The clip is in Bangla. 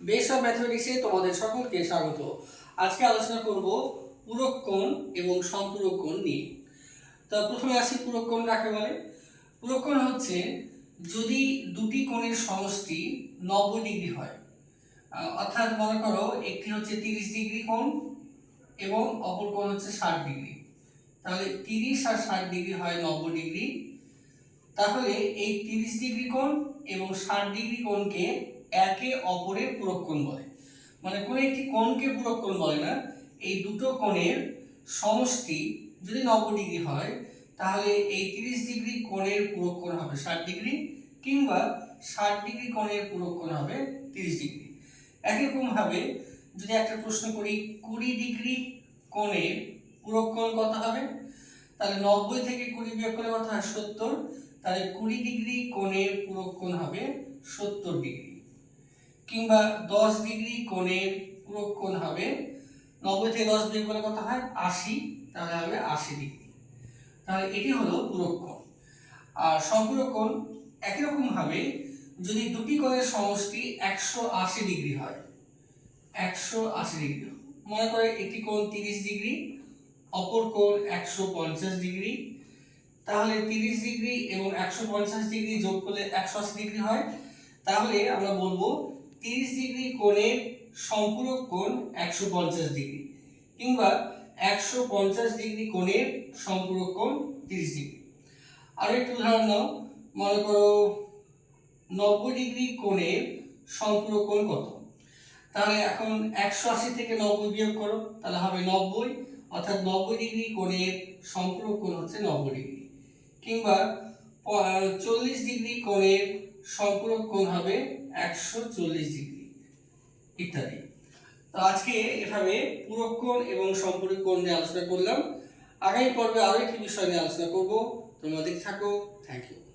বেস অফ ম্যাথমেটিক্সে তোমাদের সকলকে স্বাগত। আজকে আলোচনা করব পূরক কোণ এবং সম্পূরক কোণ নিয়ে। তো প্রথমে আসি পূরক কোণ কাকে বলে পূরক কোণ হচ্ছে যদি দুটি কোণের সমষ্টি নব্বই ডিগ্রি হয় অর্থাৎ মনে করো একটি হচ্ছে তিরিশ ডিগ্রি কোণ এবং অপর কোণ হচ্ছে ষাট ডিগ্রি। তাহলে তিরিশ আর ষাট ডিগ্রি হয় নব্বই ডিগ্রি। তাহলে এই তিরিশ ডিগ্রি কোণ এবং ষাট ডিগ্রি কোণকে একে অপরের পূরক কোণ বলে। মানে কোনো একটি কোণকে পূরক কোণ বলে না। এই দুটো কোণের সমষ্টি যদি নব্বই ডিগ্রি হয়, তাহলে এই তিরিশ ডিগ্রি কোণের পূরক কোণ হবে ষাট ডিগ্রি কিংবা ষাট ডিগ্রি কোণের পূরক কোণ হবে তিরিশ ডিগ্রি। একইরকমভাবে যদি একটা প্রশ্ন করি, কুড়ি ডিগ্রি কোণের পূরক কোণ কত হবে? তাহলে নব্বই থেকে কুড়ি বিয়োগ করলে কত হয়? সত্তর। তাহলে কুড়ি ডিগ্রি কোণের পূরক কোণ হবে সত্তর ডিগ্রি। কিংবা দশ ডিগ্রি কোণের কোণ হবে, নব্বই থেকে দশ ডিগ্রি করলে কত হয়? আশি, তাহলে হবে আশি ডিগ্রি। তাহলে এটি হলো পূরক আর সম্পূরক কোণ একই রকম ভাবে যদি দুটি কোণের সমষ্টি একশো আশি ডিগ্রি হয়, একশো আশি ডিগ্রি মনে করে একটি কোণ তিরিশ ডিগ্রি, অপর কোণ একশো পঞ্চাশ ডিগ্রি। তাহলে তিরিশ ডিগ্রি এবং একশো পঞ্চাশ ডিগ্রি যোগ করলে একশো আশি ডিগ্রি হয়। তাহলে আমরা বলব তিরিশ ডিগ্রি কোণের সম্পূরক কোণ একশো পঞ্চাশ ডিগ্রি, কিংবা একশো পঞ্চাশ ডিগ্রি কোণের সম্পূরক কোণ তিরিশ ডিগ্রি। আর একটু উদাহরণ নাও, মনে করো নব্বই ডিগ্রি কোণের সম্পূরক কোণ কত? তাহলে এখন একশো আশি থেকে নব্বই বিয়োগ করো, তাহলে হবে নব্বই, অর্থাৎ নব্বই ডিগ্রি কোণের সম্পূরক কোণ হচ্ছে নব্বই ডিগ্রি, কিংবা চল্লিশ ডিগ্রি কোণের সম্পূরক কোণ হবে একশো চল্লিশ ডিগ্রি ইত্যাদি। তো আজকে এভাবে পূরক কোণ এবং সম্পূরক কোণ নিয়ে আলোচনা করলাম। আগামী পর্বে আরও একটি বিষয় নিয়ে আলোচনা করব। তোমাদের থাকো। Thank you